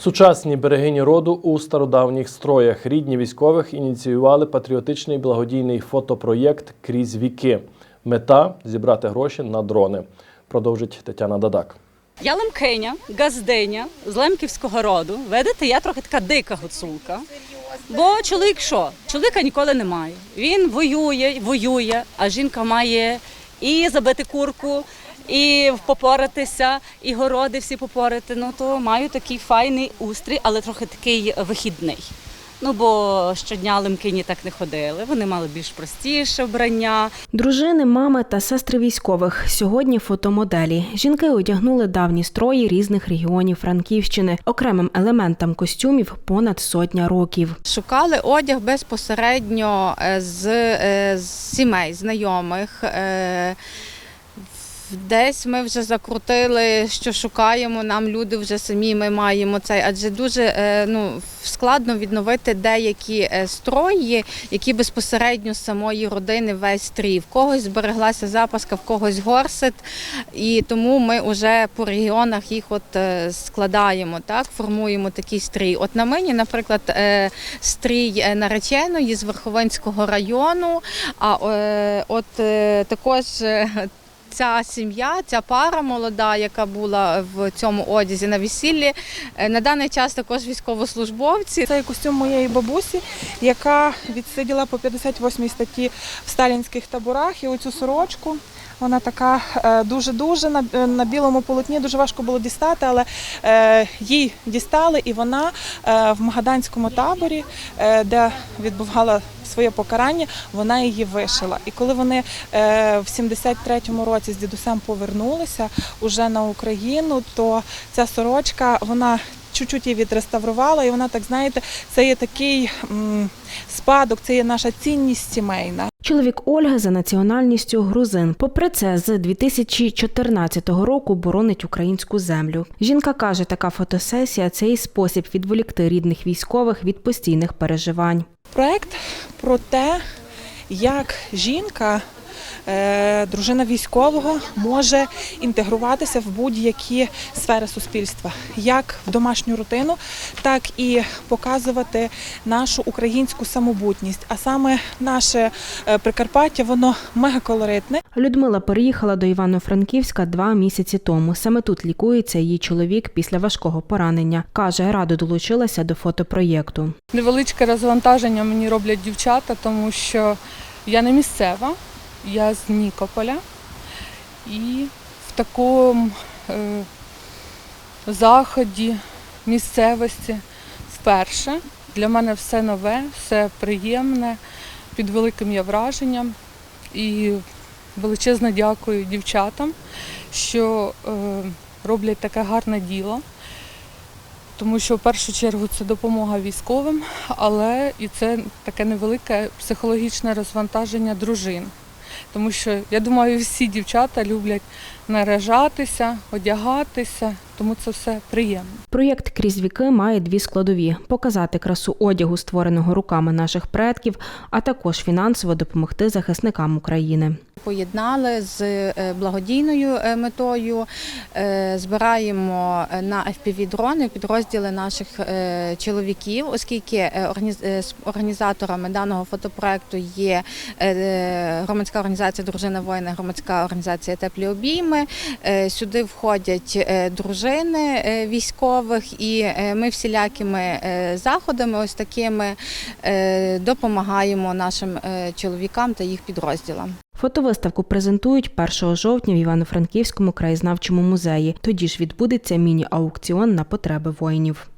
Сучасні берегині роду у стародавніх строях. Рідні військових ініціювали патріотичний благодійний фотопроєкт Крізь віки. Мета зібрати гроші на дрони. Продовжить Тетяна Дадак. Я лемкиня, газдиня з лемківського роду. Видите, я трохи така дика гуцулка. Бо чоловік що? Чоловіка ніколи немає. Він воює, воює, а жінка має і забити курку, і попоратися, і городи всі попорати. Ну то маю такий файний устрій, але трохи такий вихідний. Ну бо щодня лемкині так не ходили. Вони мали більш простіше вбрання. Дружини, мами та сестри військових сьогодні фотомоделі. Жінки одягнули давні строї різних регіонів Франківщини. Окремим елементам костюмів понад сотня років. Шукали одяг безпосередньо е, з, е, з сімей, знайомих. Десь ми вже закрутили, що шукаємо. Нам люди вже самі ми маємо цей, адже дуже е, ну, складно відновити деякі е, строї, які безпосередньо з самої родини весь стрій. В когось збереглася запаска, в когось горсет, і тому ми вже по регіонах їх от е, складаємо, так формуємо такий стрій. От на мені, наприклад, стрій нареченої з Верховинського району. А от також. Ця сім'я, ця пара молода, яка була в цьому одязі на весіллі, е, на даний час також військовослужбовці. Це костюм моєї бабусі, яка відсиділа по 58 статті в сталінських таборах. І оцю сорочку. Вона така е, дуже-дуже на, е, на білому полотні, дуже важко було дістати, але їй дістали, і вона в Магаданському таборі, де відбувала своє покарання, вона її вишила. І коли вони е, в 73-му році з дідусем повернулися уже на Україну, то ця сорочка вона чуть-чуть її відреставрувала, і вона так знаєте, це є такий м, спадок, це є наша цінність сімейна. Чоловік Ольги за національністю грузин. Попри це, з 2014 року боронить українську землю. Жінка каже, така фотосесія це і спосіб відволікти рідних військових від постійних переживань. Проект про те, як жінка. Е, Дружина військового може інтегруватися в будь-які сфери суспільства, як в домашню рутину, так і показувати нашу українську самобутність. А саме наше е, Прикарпаття, воно мегаколоритне. Людмила переїхала до Івано-Франківська два місяці тому. Саме тут лікується її чоловік після важкого поранення. Каже, радо долучилася до фотопроєкту. Невеличке розвантаження мені роблять дівчата, тому що я не місцева, я з Нікополя. І в такому е, заході, місцевості вперше. Для мене все нове, все приємне, під великим я враженням. І величезне дякую дівчатам, що е, роблять таке гарне діло тому що в першу чергу це допомога військовим, але і це таке невелике психологічне розвантаження дружин. Тому що я думаю, всі дівчата люблять наражатися, одягатися, тому це все приємно. Проєкт крізь віки має дві складові: показати красу одягу, створеного руками наших предків, а також фінансово допомогти захисникам України. Поєднали з е, благодійною е, метою. Е, Збираємо на FPV-дрони підрозділи наших чоловіків, оскільки організаторами даного фотопроекту є громадська організація Дружина воїна, громадська організація Теплі обійми. Сюди входять дружини військових, і ми всілякими заходами, ось такими, допомагаємо нашим чоловікам та їх підрозділам. Фотовиставку презентують 1 жовтня в Івано-Франківському краєзнавчому музеї. Тоді ж відбудеться міні-аукціон на потреби воїнів.